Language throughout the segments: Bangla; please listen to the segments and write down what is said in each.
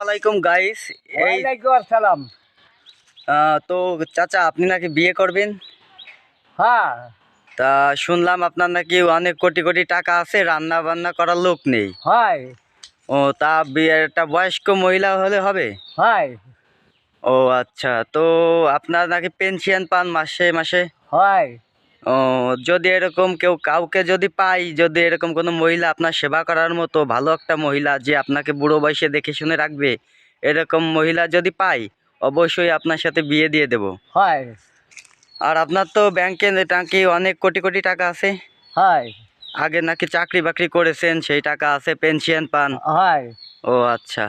আসসালামাইকুম গাইস ওয়ালাইকুম আসসালাম। তো চাচা আপনি নাকি বিয়ে করবেন? হ্যাঁ। তা শুনলাম আপনার নাকি অনেক কোটি কোটি টাকা আছে রান্না বান্না করার লোক নেই। হয়। ও তা একটা বয়স্ক মহিলা হলে হবে? হয়। ও আচ্ছা। তো আপনার নাকি পেনশন পান মাসে মাসে? হয়। যদি এরকম কেউ কাউকে যদি পাই যদি এরকম কোনো মহিলা আপনার সেবা করার মতো ভালো একটা মহিলা যে আপনাকে বুড়ো বয়সে দেখে শুনে রাখবে এরকম মহিলা যদি পাই অবশ্যই আপনার সাথে বিয়ে দিয়ে দেব। হয়। আর আপনার তো ব্যাংকে নাকি অনেক কোটি কোটি টাকা আছে? হয়। আগে নাকি চাকরি বাকরি করেছেন সেই টাকা আছে পেনশন পান। হয়। ও আচ্ছা।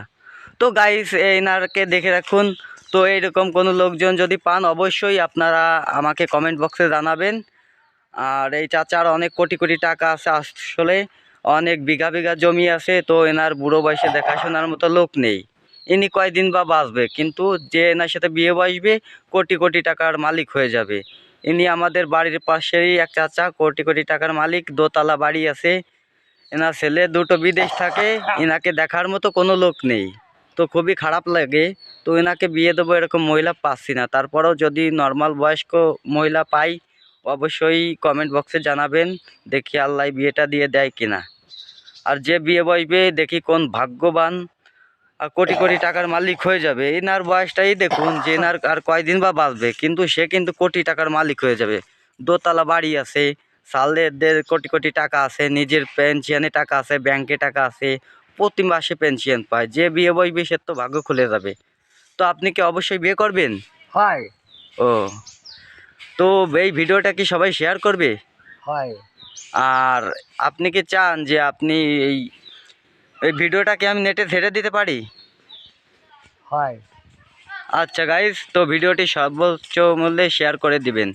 তো গাইস এনারকে দেখে রাখুন। তো এইরকম কোনো লোকজন যদি পান অবশ্যই আপনারা আমাকে কমেন্ট বক্সে জানাবেন। আর এই চাচার অনেক কোটি কোটি টাকা আছে। আসলে অনেক বিঘা বিঘা জমি আছে, তো এনার বুড়ো বয়সে দেখাশোনার মতো লোক নেই। ইনি কয়দিন বা বাঁচবে, কিন্তু যে এনার সাথে বিয়ে বসবে, কোটি কোটি টাকার মালিক হয়ে যাবে। ইনি আমাদের বাড়ির পাশেরই এক চাচা, কোটি কোটি টাকার মালিক, দোতলা বাড়ি আছে। এনার ছেলে দুটো বিদেশ থাকে, এনাকে দেখার মতো কোনো লোক নেই। তো খুবই খারাপ লাগে, তো এনাকে বিয়ে দেবো এরকম মহিলা পাচ্ছি না। তারপরেও যদি নর্মাল বয়স্ক মহিলা পাই অবশ্যই কমেন্ট বক্সে জানাবেন দেখি আল্লাহ বিয়েটা দিয়ে দেয় কিনা। আর যে বিয়ে বসবে দেখি কোন ভাগ্যবান। আর কোটি কোটি টাকার মালিক হয়ে যাবে। এনার বয়সটাই দেখুন যে এনার আর কয়দিন বা বাঁচবে কিন্তু সে কিন্তু কোটি টাকার মালিক হয়ে যাবে। দোতলা বাড়ি আছে সালেদের কোটি কোটি টাকা আছে নিজের পেনশনে টাকা আছে ব্যাংকে টাকা আছে প্রতি মাসে পেনশন পায়। যে বিয়ে বসবে সে তো ভাগ্য খুলে যাবে। তো আপনি কি অবশ্যই বিয়ে করবেন? হয়। ও। তো এই ভিডিওটা কি সবাই শেয়ার করবে? হয়। আর আপনি কি চান যে আপনি এই এই ভিডিওটাকে আমি নেটে ছেড়ে দিতে পারি? হয়। আচ্ছা গাইজ তো ভিডিওটি সর্বোচ্চ মূল্যে শেয়ার করে দিবেন।